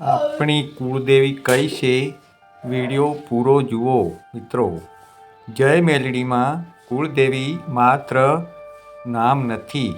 આપણી કુળદેવી કઈ છે વીડિયો પૂરો જુઓ મિત્રો. જય મેલડીમાં કુળદેવી માત્ર નામ નથી.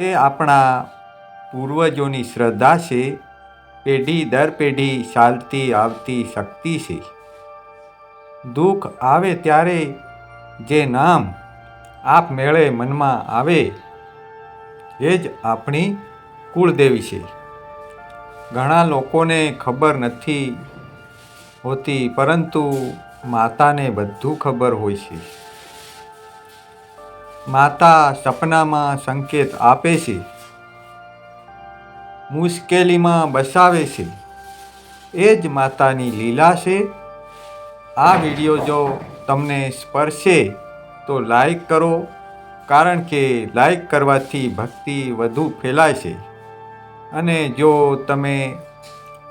એ આપણા પૂર્વજોની શ્રદ્ધા છે, પેઢી દર પેઢી ચાલતી આવતી શક્તિ છે. દુઃખ આવે ત્યારે જે નામ આપમેળે મનમાં આવે, એ જ આપણી કુળદેવી છે. ઘણા લોકોને ખબર નથી હોતી, પરંતુ માતાને બધું ખબર હોય છે. માતા સપનામાં સંકેત આપે છે. મુશ્કેલીમાં બસાવે છે. એ જ માતાની લીલા છે. આ વીડિયો જો તમને સ્પર્શે તો લાઈક કરો, કારણ કે લાઈક કરવાથી ભક્તિ વધુ ફેલાય છે. અને જો તમે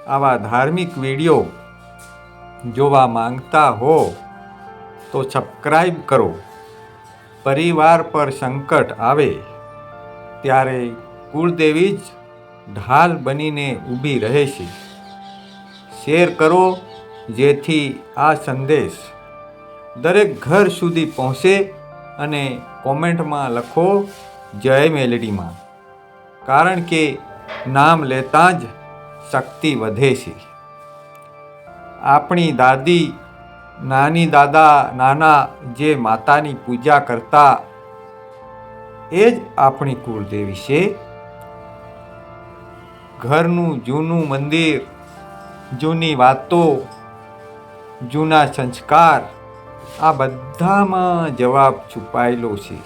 આવા ધાર્મિક વીડિયો જોવા માંગતા હો, તો સબસ્ક્રાઈબ કરો. પરિવાર પર સંકટ આવે, ત્યારે કુળદેવી જ ઢાલ બનીને ઊભી રહે છે. શેર કરો, જેથી આ સંદેશ દરેક ઘર સુધી પહોંચે અને કોમેન્ટમાં લખો, જય મેલડીમાં કારણ કે નામ લેતાં જ શક્તિ વધે છે. આપણી દાદી, નાની દાદા, નાના જે માતાની પૂજા કરતા એ જ આપણી કુળદેવી છે. ઘરનું જૂનું મંદિર, જૂની વાતો, જૂના સંસ્કાર, આ બધામાં જવાબ છુપાયેલો છે.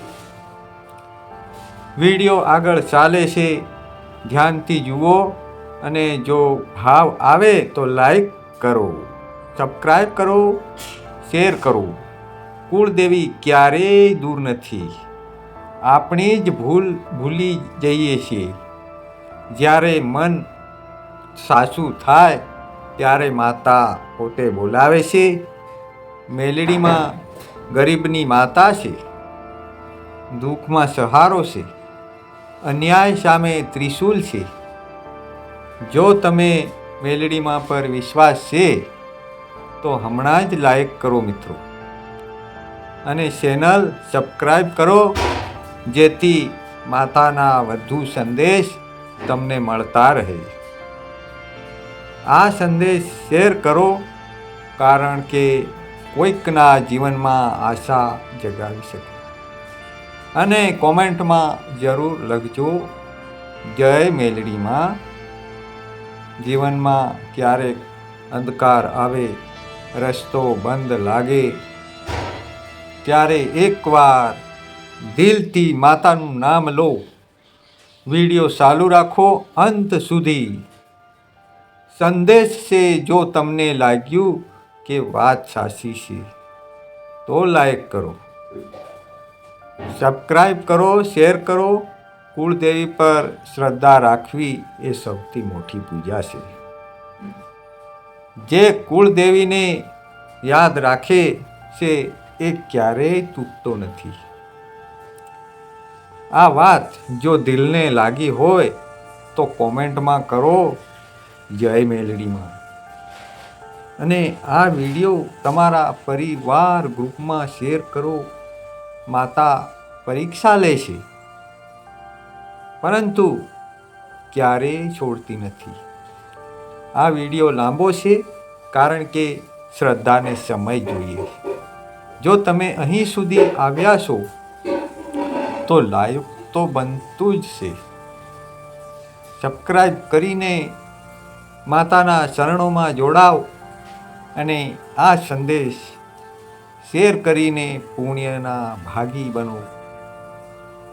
વીડિયો આગળ ચાલે છે. ધ્યાનથી જુઓ અને જો ભાવ આવે તો લાઈક કરો સબસ્ક્રાઈબ કરો શેર કરો. કુળદેવી ક્યારેય દૂર નથી. આપણે જ ભૂલ ભૂલી જઈએ છીએ. જ્યારે મન સાચું થાય ત્યારે માતા પોતે બોલાવે છે. મેલડીમાં ગરીબની માતા છે. દુઃખમાં સહારો છે. અન્યાય સામે ત્રિશૂલ છે. જો તમે મેલડીમાં પર વિશ્વાસ છે, તો હમણાં જ લાઈક કરો મિત્રો. અને ચેનલ સબસ્ક્રાઈબ કરો, જેથી માતાના વધુ સંદેશ તમને મળતા રહે. આ સંદેશ શેર કરો, કારણ કે કોઈકના જીવનમાં આશા જગાવી શકે. અને કોમેન્ટમાં જરૂર લખજો. જય મેલડીમાં. જીવનમાં ક્યારેક અંધકાર આવે, રસ્તો બંધ લાગે. ત્યારે એકવાર દિલથી માતાનું નામ લો. વીડિયો ચાલુ રાખો અંત સુધી. સંદેશ છે જો તમને લાગ્યું કે વાત સાચી છે, તો લાઈક કરો. સબસ્ક્રાઈબ કરો, શેર કરો. કુળદેવી પર શ્રદ્ધા રાખવી એ સૌથી મોટી પૂજા છે. જે કુળદેવીને યાદ રાખે છે એ ક્યારેય તૂટતો નથી. આ વાત જો દિલને લાગી હોય તો કોમેન્ટમાં કરો. જય મેલડીમાં. અને આ વીડિયો તમારા પરિવાર ગ્રુપમાં શેર કરો. માતા પરીક્ષા લે છે. પરંતુ ક્યારેય છોડતી નથી. આ વીડિયો લાંબો છે કારણ કે શ્રદ્ધાને સમય જોઈએ જો તમે અહીં સુધી આવ્યા છો, તો લાઈવ તો બનતું જ છે. સબસ્ક્રાઈબ કરીને માતાના ચરણોમાં જોડાવ અને આ સંદેશ શેર કરીને પુણ્યના ભાગી બનો.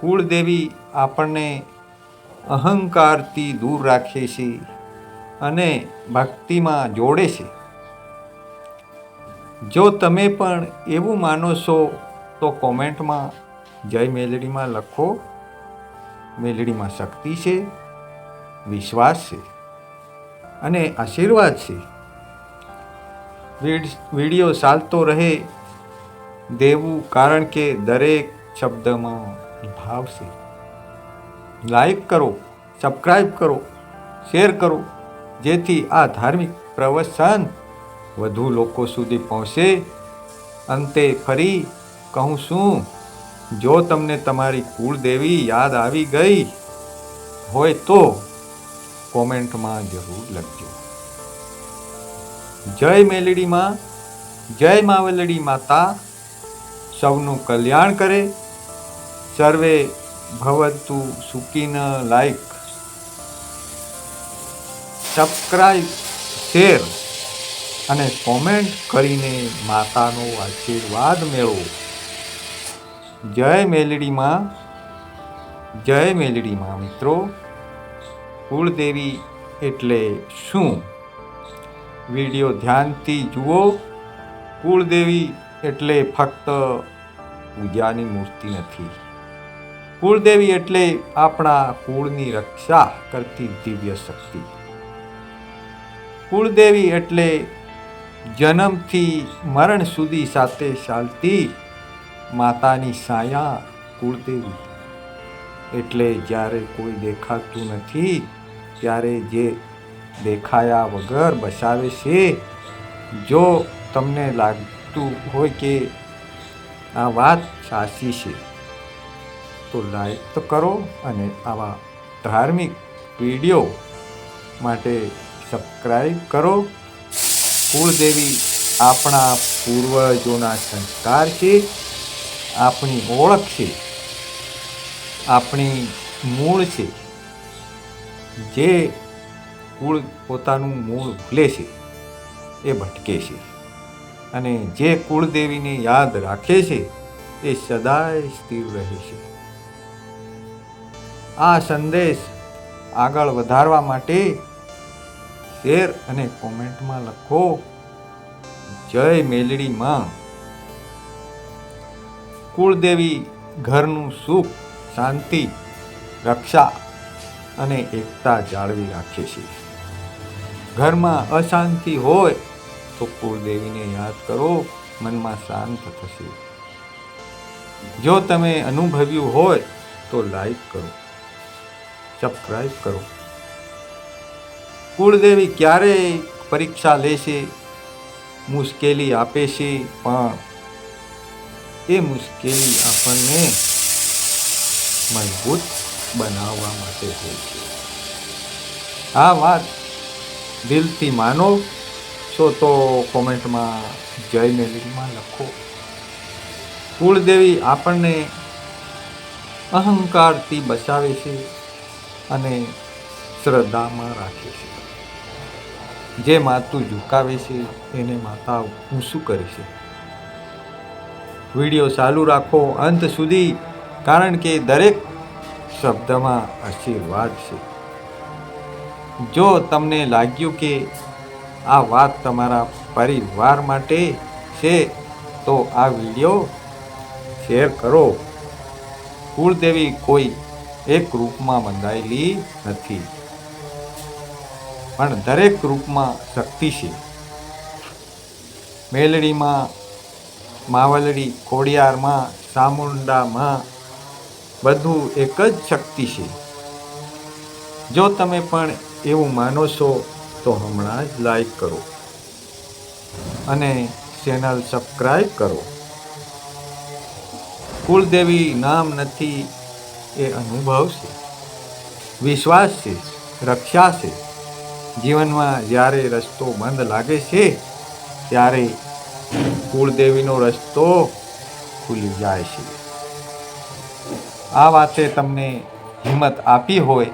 કુળદેવી આપણને અહંકારથી દૂર રાખે છે અને ભક્તિમાં જોડે છે. જો તમે પણ એવું માનો છો, તો કોમેન્ટમાં જય મેલડીમાં લખો. મેલડીમાં શક્તિ છે, વિશ્વાસ છે અને આશીર્વાદ છે. વીડિયો ચાલતો રહે દેવું કારણ કે દરેક શબ્દમાં ભાવ છે લાઈક કરો સબસ્ક્રાઈબ કરો શેર કરો, જેથી આ ધાર્મિક પ્રવચન વધુ લોકો સુધી પહોંચે. અંતે ફરી કહું છું, જો તમને તમારી કુળદેવી યાદ આવી ગઈ હોય તો કોમેન્ટમાં જરૂર લખજો. જય મેલડીમાં જય માવલડી માતા સૌનું કલ્યાણ કરે. સર્વે ભવતુ સુકીન લાઈક સબસ્ક્રાઈબ શેર અને કોમેન્ટ કરીને માતાનો આશીર્વાદ મેળવો. જય મેલડીમાં. જય મેલડીમાં મિત્રો. કુળદેવી એટલે શું? વીડિયો ધ્યાનથી જુઓ. કુળદેવી એટલે ફક્ત પૂજાની મૂર્તિ નથી. કુળદેવી એટલે આપણા કુળની રક્ષા કરતી દિવ્ય શક્તિ. કુળદેવી એટલે જન્મથી મરણ સુધી સાથે ચાલતી માતાની સાયા કુળદેવી. એટલે જ્યારે કોઈ દેખાતું નથી, ત્યારે જે દેખાયા વગર બસાવે છે, જો તમને લાગતું હોય કે આ વાત સાચી છે. તો લાઈક તો કરો અને આવા ધાર્મિક વીડિયો માટે સબસ્ક્રાઈબ કરો. કુળદેવી આપણા પૂર્વજોના સંસ્કાર છે. આપણી ઓળખ છે. આપણી મૂળ છે. જે કુળ પોતાનું મૂળ ભૂલે છે, એ ભટકે છે. અને જે કુળદેવીને યાદ રાખે છે, એ સદાય સ્થિર રહે છે. આ સંદેશ આગળ વધારવા માટે શેર અને કોમેન્ટમાં લખો. જય મેલડી માં. કુળદેવી ઘરનું સુખ, શાંતિ, રક્ષા અને એકતા જાળવી રાખે છે. ઘરમાં અશાંતિ હોય તો કુળદેવીને યાદ કરો, મનમાં શાંત થશે. જો તમે અનુભવ્યું હોય તો લાઈક કરો સબસ્ક્રાઈબ કરો. કુળદેવી ક્યારે પરીક્ષા લેશે, મુશ્કેલી આપે છે, પણ એ મુશ્કેલી આપણને મજબૂત બનાવવા માટે હોય છે. આ વાત દિલથી માનો છો તો કોમેન્ટમાં જય મેલડીમાં લખો. કુળદેવી આપણને અહંકારથી બચાવે છે અને શ્રદ્ધામાં રાખે છે. જે માતું ઝુકાવે છે એને માતા ઊંસું કરે છે. વીડિયો ચાલુ રાખો અંત સુધી, કારણ કે દરેક શબ્દમાં આશીર્વાદ છે. જો તમને લાગ્યું કે આ વાત તમારા પરિવાર માટે છે. તો આ વીડિયો શેર કરો. કુળદેવી કોઈ એક રૂપમાં બંધાયેલી નથી. પણ દરેક રૂપમાં શક્તિ છે. મેલડીમાં, માવલડી ખોડિયારમાં ચામુંડામાં બધું એક જ શક્તિ છે. જો તમે પણ એવું માનો છો તો હમણાં જ લાઈક કરો. અને ચેનલ સબસ્ક્રાઈબ કરો. કુળદેવી નામ નથી, એ અનુભવ છે. વિશ્વાસ છે, રક્ષા છે. જીવનમાં જ્યારે રસ્તો બંધ લાગે છે, ત્યારે કુળદેવીનો રસ્તો ખુલી જાય છે. આ વાતે તમને હિંમત આપી હોય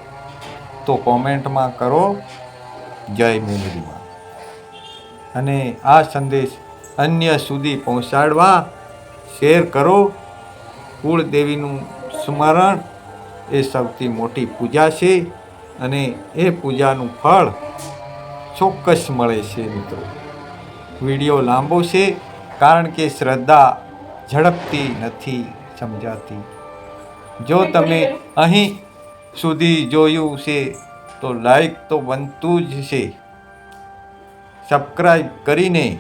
તો કોમેન્ટમાં કરો. જય મેલડીમાં અને આ સંદેશ અન્ય સુધી પહોંચાડવા શેર કરો. કુળદેવીનું સ્મરણ એ સૌથી મોટી પૂજા છે અને એ પૂજાનું ફળ ચોક્કસ મળે છે મિત્રો. વીડિયો લાંબો છે કારણ કે શ્રદ્ધા ઝડપથી નથી સમજાતી. જો તમે અહીં સુધી જોયું છે તો લાઈક તો બનતું જ છે. સબસ્ક્રાઈબ કરીને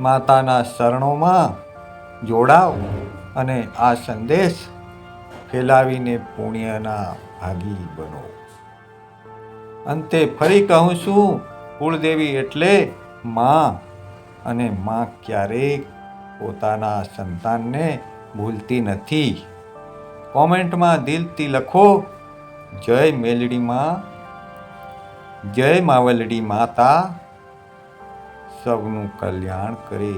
માતાના શરણોમાં જોડાવ અને આ સંદેશ ફેલાવીને પુણ્યના ભાગી બનો. અંતે ફરી કહું છું, કુળદેવી એટલે માં અને માં ક્યારેક પોતાના સંતાનને ભૂલતી નથી. કોમેન્ટમાં દિલથી લખો જય મેલડીમાં જય માવલડી માતા, સૌનું કલ્યાણ કરે.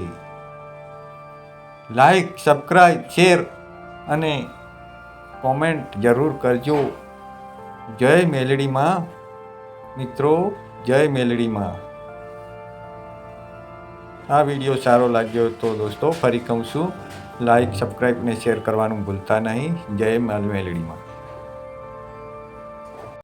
લાઈક સબસ્ક્રાઈબ શેર અને કોમેન્ટ જરૂર કરજો. જય મેલડીમાં મિત્રો, જય મેલડીમાં આ વીડિયો સારો લાગ્યો તો દોસ્તો ફરી કહું છું. લાઈક સબસ્ક્રાઈબ ને શેર કરવાનું ભૂલતા નહીં. જય મેલડીમાં